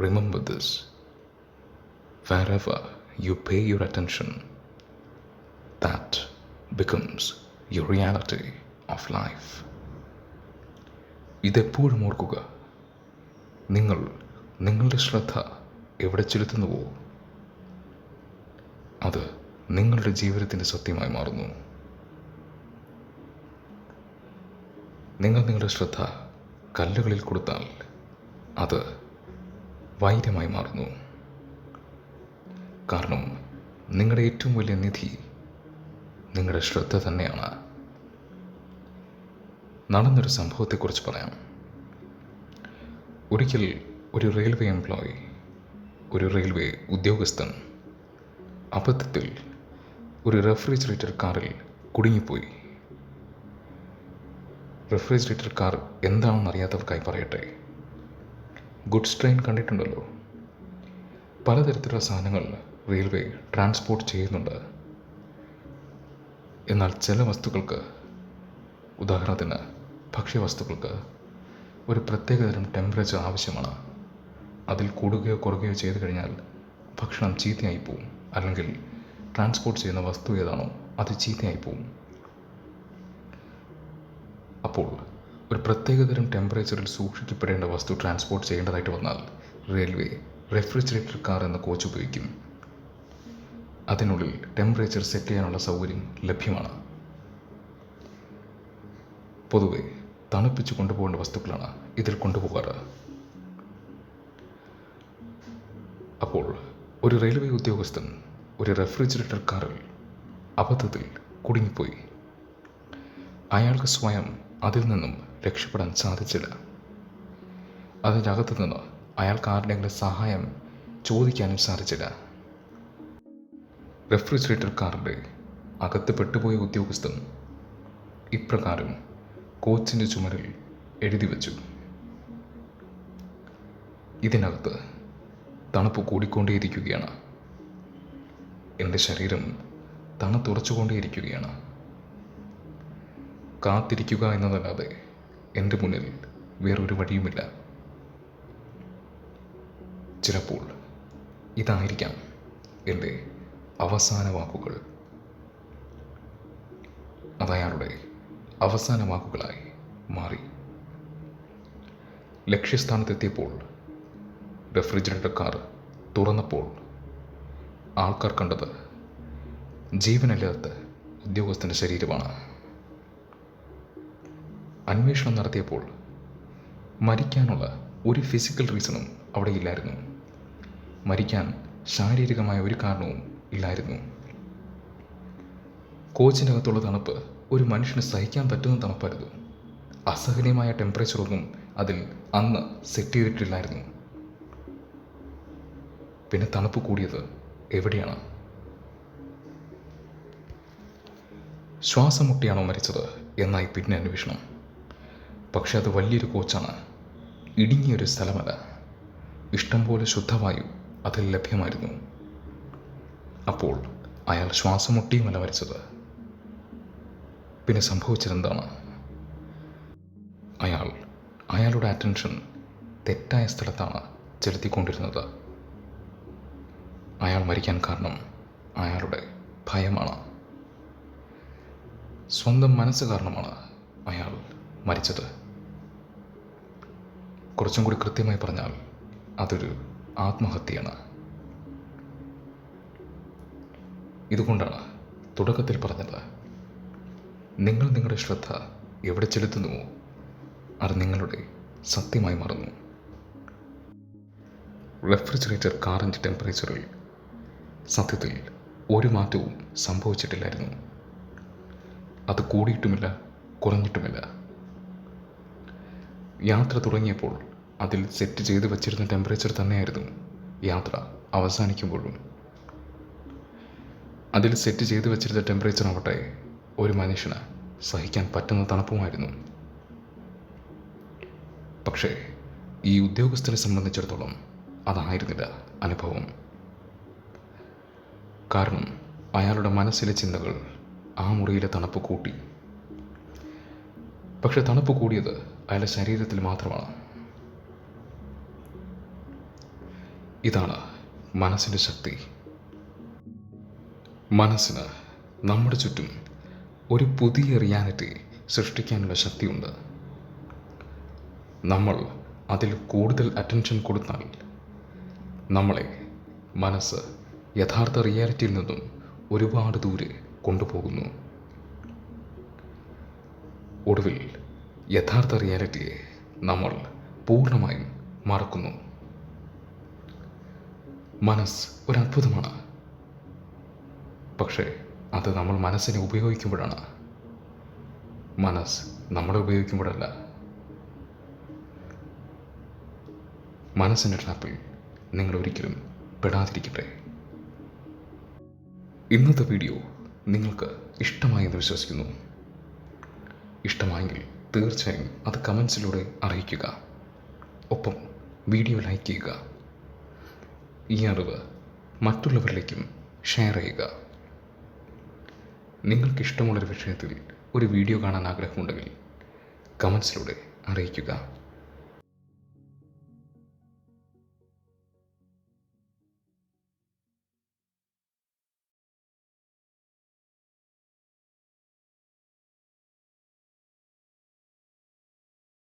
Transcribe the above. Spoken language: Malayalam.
Remember this. Wherever you pay your attention, that becomes your reality of life. ഇതെപ്പോഴും ഓർക്കുക നിങ്ങൾ നിങ്ങളുടെ ശ്രദ്ധ എവിടെ ചെലുത്തുന്നുവോ അത് നിങ്ങളുടെ ജീവിതത്തിന്റെ സത്യമായി മാറുന്നു നിങ്ങൾ നിങ്ങളുടെ ശ്രദ്ധ കല്ലുകളിൽ കൊടുത്താൽ അത് വൈര്യമായി മാറുന്നു. കാരണം നിങ്ങളുടെ ഏറ്റവും വലിയ നിധി നിങ്ങളുടെ ശ്രദ്ധ തന്നെയാണ്. നടന്നൊരു സംഭവത്തെക്കുറിച്ച് പറയാം. ഒരിക്കൽ ഒരു റെയിൽവേ എംപ്ലോയി ഒരു റെയിൽവേ ഉദ്യോഗസ്ഥൻ അബദ്ധത്തിൽ ഒരു റെഫ്രിജറേറ്റർ കാറിൽ കുടുങ്ങിപ്പോയി. റെഫ്രിജറേറ്റർ കാർ എന്താണെന്ന് അറിയാത്തവർക്കായി പറയട്ടെ. ഗുഡ്സ് ട്രെയിൻ കണ്ടിട്ടുണ്ടല്ലോ. പലതരത്തിലുള്ള സാധനങ്ങൾ റെയിൽവേ ട്രാൻസ്പോർട്ട് ചെയ്യുന്നുണ്ട്. എന്നാൽ ചില വസ്തുക്കൾക്ക് ഉദാഹരണത്തിന് ഭക്ഷ്യവസ്തുക്കൾക്ക് ഒരു പ്രത്യേകതരം ടെമ്പറേച്ചർ ആവശ്യമാണ്. അതിൽ കൂടുകയോ കുറയുകയോ ചെയ്തു കഴിഞ്ഞാൽ ഭക്ഷണം ചീത്തയായി പോവും. അല്ലെങ്കിൽ ട്രാൻസ്പോർട്ട് ചെയ്യുന്ന വസ്തു ഏതാണോ അത് ചീത്തയായി പോവും. അപ്പോൾ ഒരു പ്രത്യേകതരം ടെമ്പറേച്ചറിൽ സൂക്ഷിക്കപ്പെടേണ്ട വസ്തു ട്രാൻസ്പോർട്ട് ചെയ്യേണ്ടതായിട്ട് വന്നാൽ റെയിൽവേ റെഫ്രിജറേറ്റർ കാർ എന്ന കോച്ച് ഉപയോഗിക്കും. അതിനുള്ളിൽ ടെമ്പറേച്ചർ സെറ്റ് ചെയ്യാനുള്ള സൗകര്യം ലഭ്യമാണ്. പൊതുവെ തണുപ്പിച്ച് കൊണ്ടുപോകേണ്ട വസ്തുക്കളാണ് ഇതിൽ കൊണ്ടുപോകാറ്. അപ്പോൾ ഒരു റെയിൽവേ ഉദ്യോഗസ്ഥൻ ഒരു റെഫ്രിജറേറ്റർ കാറിൽ അബദ്ധത്തിൽ കുടുങ്ങിപ്പോയി. അയാൾക്ക് സ്വയം അതിൽ നിന്നും രക്ഷപ്പെടാൻ സാധിച്ചില്ല. അതിനകത്ത് നിന്ന് അയാൾക്ക് ആരുടെയെങ്കിലും സഹായം ചോദിക്കാനും സാധിച്ചില്ല. റെഫ്രിജറേറ്റർ കാറിന്റെ അകത്ത് പെട്ടുപോയ ഉദ്യോഗസ്ഥൻ ഇപ്രകാരം കോച്ചിന്റെ ചുമരിൽ എഴുതി വച്ചു. ഇതിനകത്ത് തണുപ്പ് കൂടിക്കൊണ്ടേയിരിക്കുകയാണ്. എന്റെ ശരീരം തണുത്തുറച്ചുകൊണ്ടേയിരിക്കുകയാണ്. കാത്തിരിക്കുക എന്നതല്ലാതെ എന്റെ മുന്നിൽ വേറൊരു വഴിയുമില്ല. ചിലപ്പോൾ ഇതായിരിക്കാം എന്റെ അവസാന വാക്കുകൾ. അതയാളുടെ അവസാന വാക്കുകളായി മാറി. ലക്ഷ്യസ്ഥാനത്തെത്തിയപ്പോൾ റെഫ്രിജറേറ്റർ കാർ തുറന്നപ്പോൾ ആൾക്കാർ കണ്ടത് ജീവനില്ലാത്ത ഉദ്യോഗസ്ഥന്റെ ശരീരമാണ്. അന്വേഷണം നടത്തിയപ്പോൾ മരിക്കാനുള്ള ഒരു ഫിസിക്കൽ റീസണും അവിടെ ഇല്ലായിരുന്നു. മരിക്കാൻ ശാരീരികമായ ഒരു കാരണവും ഇല്ലായിരുന്നു. കോച്ചിനകത്തുള്ള തണുപ്പ് ഒരു മനുഷ്യന് സഹിക്കാൻ പറ്റുന്ന തണുപ്പായിരുന്നു. അസഹനീയമായ ടെമ്പറേച്ചറൊന്നും അതിൽ അന്ന് സെറ്റ് ചെയ്തിട്ടില്ലായിരുന്നു. പിന്നെ തണുപ്പ് കൂടിയത് എവിടെയാണ്? ശ്വാസം മുട്ടിയാണോ മരിച്ചത്? എന്നായി പിന്നെ അന്വേഷണം. പക്ഷെ അത് വലിയൊരു കോച്ചാണ്. ഇടുങ്ങിയൊരു സ്ഥലമല്ല ഇഷ്ടംപോലെ ശുദ്ധവായു അതിൽ ലഭ്യമായിരുന്നു. അപ്പോൾ അയാൾ ശ്വാസം മുട്ടിയുമല്ല മരിച്ചത്. പിന്നെ സംഭവിച്ചതെന്താണ്? അയാൾ അയാളുടെ അറ്റൻഷൻ തെറ്റായ സ്ഥലത്താണ് ചെലുത്തിക്കൊണ്ടിരുന്നത്. അയാൾ മരിക്കാൻ കാരണം അയാളുടെ ഭയമാണ്. സ്വന്തം മനസ്സ് കാരണമാണ് അയാൾ മരിച്ചത്. കുറച്ചും കൂടി കൃത്യമായി പറഞ്ഞാൽ അതൊരു ആത്മഹത്യയാണ്. ഇതുകൊണ്ടാണ് തുടക്കത്തിൽ പറഞ്ഞത് നിങ്ങൾ നിങ്ങളുടെ ശ്രദ്ധ എവിടെ ചെലുത്തുന്നുവോ അത് നിങ്ങളുടെ സത്യമായി മാറുന്നു. റെഫ്രിജറേറ്റർ കാറിന്റെ ടെമ്പറേച്ചറിൽ സത്യത്തിൽ ഒരു മാറ്റവും സംഭവിച്ചിട്ടില്ലായിരുന്നു. അത് കൂടിയിട്ടുമില്ല കുറഞ്ഞിട്ടുമില്ല. യാത്ര തുടങ്ങിയപ്പോൾ അതിൽ സെറ്റ് ചെയ്ത് വച്ചിരുന്ന ടെമ്പറേച്ചർ തന്നെയായിരുന്നു യാത്ര അവസാനിക്കുമ്പോഴും. അതിൽ സെറ്റ് ചെയ്ത് വച്ചിരുന്ന ടെമ്പറേച്ചർ ആവട്ടെ ഒരു മനുഷ്യന് സഹിക്കാൻ പറ്റുന്ന തണുപ്പുമായിരുന്നു. പക്ഷേ ഈ ഉദ്യോഗസ്ഥനെ സംബന്ധിച്ചിടത്തോളം അതായിരുന്നില്ല അനുഭവം. കാരണം അയാളുടെ മനസ്സിലെ ചിന്തകൾ ആ മുറിയിലെ തണുപ്പ് കൂട്ടി. പക്ഷെ തണുപ്പ് കൂടിയത് അയാളുടെ ശരീരത്തിൽ മാത്രമാണ്. ഇതാണ് മനസ്സിന്റെ ശക്തി. മനസ്സിന് നമ്മുടെ ചുറ്റും ഒരു പുതിയ റിയാലിറ്റി സൃഷ്ടിക്കാനുള്ള ശക്തിയുണ്ട്. നമ്മൾ അതിൽ കൂടുതൽ അറ്റൻഷൻ കൊടുത്താൽ നമ്മളെ മനസ്സ് യഥാർത്ഥ റിയാലിറ്റിയിൽ നിന്നും ഒരുപാട് ദൂരെ കൊണ്ടുപോകുന്നു. ഒടുവിൽ യഥാർത്ഥ റിയാലിറ്റിയെ നമ്മൾ പൂർണമായും മറക്കുന്നു. മനസ്സ് ഒരു അത്ഭുതമാണ് പക്ഷേ അത് നമ്മൾ മനസ്സിനെ ഉപയോഗിക്കുമ്പോഴാണ്. മനസ്സ് നമ്മളെ ഉപയോഗിക്കുമ്പോഴല്ല. മനസ്സിന്റെ ട്രാപ്പിൽ നിങ്ങൾ ഒരിക്കലും പെടാതിരിക്കട്ടെ. ഇന്നത്തെ വീഡിയോ നിങ്ങൾക്ക് ഇഷ്ടമായെന്ന് വിശ്വസിക്കുന്നു. ഇഷ്ടമായെങ്കിൽ തീർച്ചയായും അത് കമൻസിലൂടെ അറിയിക്കുക. ഒപ്പം വീഡിയോ ലൈക്ക് ചെയ്യുക. ഈ അറിവ് മറ്റുള്ളവരിലേക്കും ഷെയർ ചെയ്യുക. നിങ്ങൾക്ക് ഇഷ്ടമുള്ളൊരു വിഷയത്തിൽ ഒരു വീഡിയോ കാണാൻ ആഗ്രഹമുണ്ടെങ്കിൽ കമൻസിലൂടെ അറിയിക്കുക.